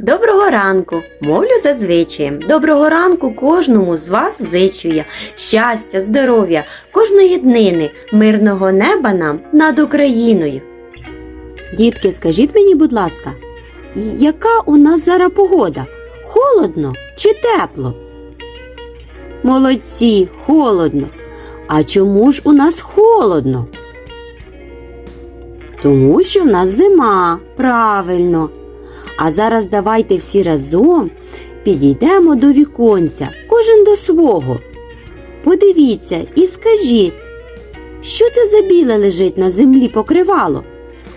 Доброго ранку, мовлю за звичаєм. Доброго ранку кожному з вас зичу я. Щастя, здоров'я, кожної днини, мирного неба нам над Україною. Дітки, скажіть мені, будь ласка, яка у нас зараз погода? Холодно чи тепло? Молодці, холодно. А чому ж у нас холодно? Тому що в нас зима, правильно. А зараз давайте всі разом підійдемо до віконця, кожен до свого. Подивіться і скажіть, що це за біле лежить на землі покривало,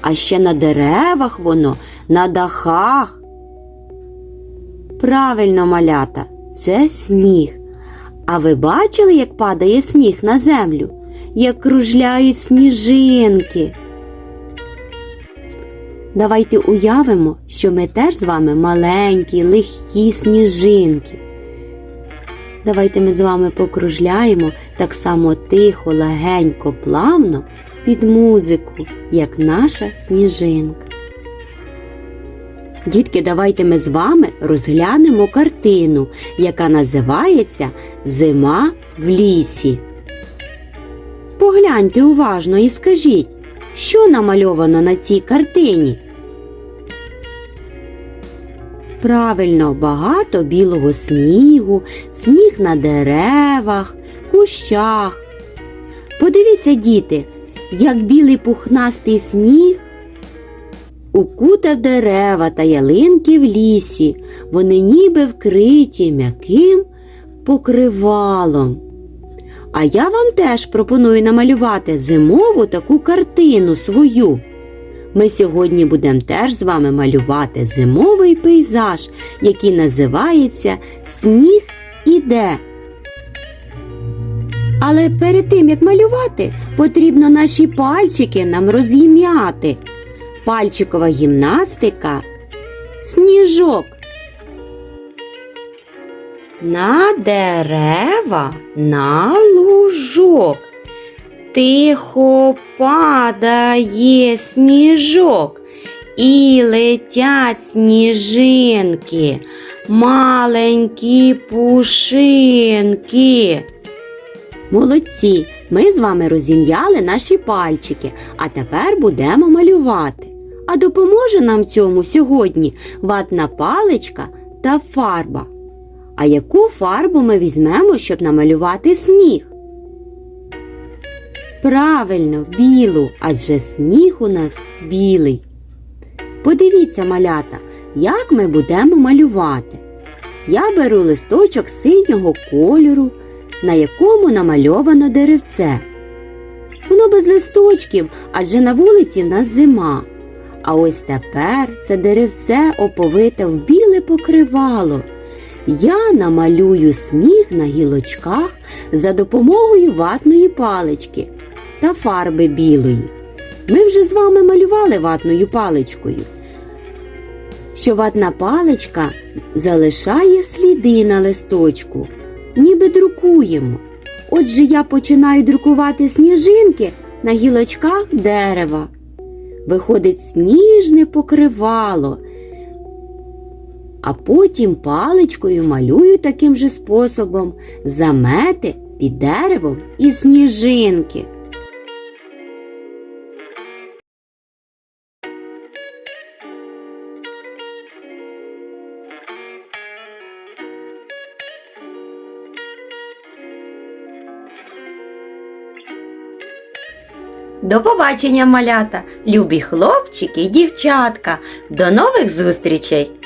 а ще на деревах воно, на дахах. Правильно, малята, це сніг. А ви бачили, як падає сніг на землю, як кружляють сніжинки? Давайте уявимо, що ми теж з вами маленькі, легкі сніжинки. Давайте ми з вами покружляємо так само тихо, легенько, плавно під музику, як наша сніжинка. Дітки, давайте ми з вами розглянемо картину, яка називається Зима в лісі. Погляньте уважно і скажіть, що намальовано на цій картині? Правильно, багато білого снігу, сніг на деревах, кущах. Подивіться, діти, як білий пухнастий сніг укутав дерева та ялинки в лісі, вони ніби вкриті м'яким покривалом. А я вам теж пропоную намалювати зимову таку картину свою. Ми сьогодні будемо теж з вами малювати зимовий пейзаж, який називається Сніг іде. Але перед тим як малювати, потрібно наші пальчики нам розім'яти. Пальчикова гімнастика сніжок. На дерева, на лужок. Тихо падає сніжок, і летять сніжинки, маленькі пушинки. Молодці, ми з вами розім'яли наші пальчики, а тепер будемо малювати. А допоможе нам цьому сьогодні ватна паличка та фарба. А яку фарбу ми візьмемо, щоб намалювати сніг? Правильно, білу, адже сніг у нас білий. Подивіться, малята, як ми будемо малювати. Я беру листочок синього кольору, на якому намальовано деревце. Воно без листочків, адже на вулиці в нас зима. А ось тепер це деревце оповите в біле покривало. Я намалюю сніг на гілочках за допомогою ватної палички та фарби білої. Ми вже з вами малювали ватною паличкою. Що ватна паличка залишає сліди на листочку, ніби друкуємо. Отже, я починаю друкувати сніжинки на гілочках дерева. Виходить сніжне покривало, а потім паличкою малюю таким же способом замети під деревом і сніжинки. До побачення, малята, любі хлопчики і дівчатка. До нових зустрічей!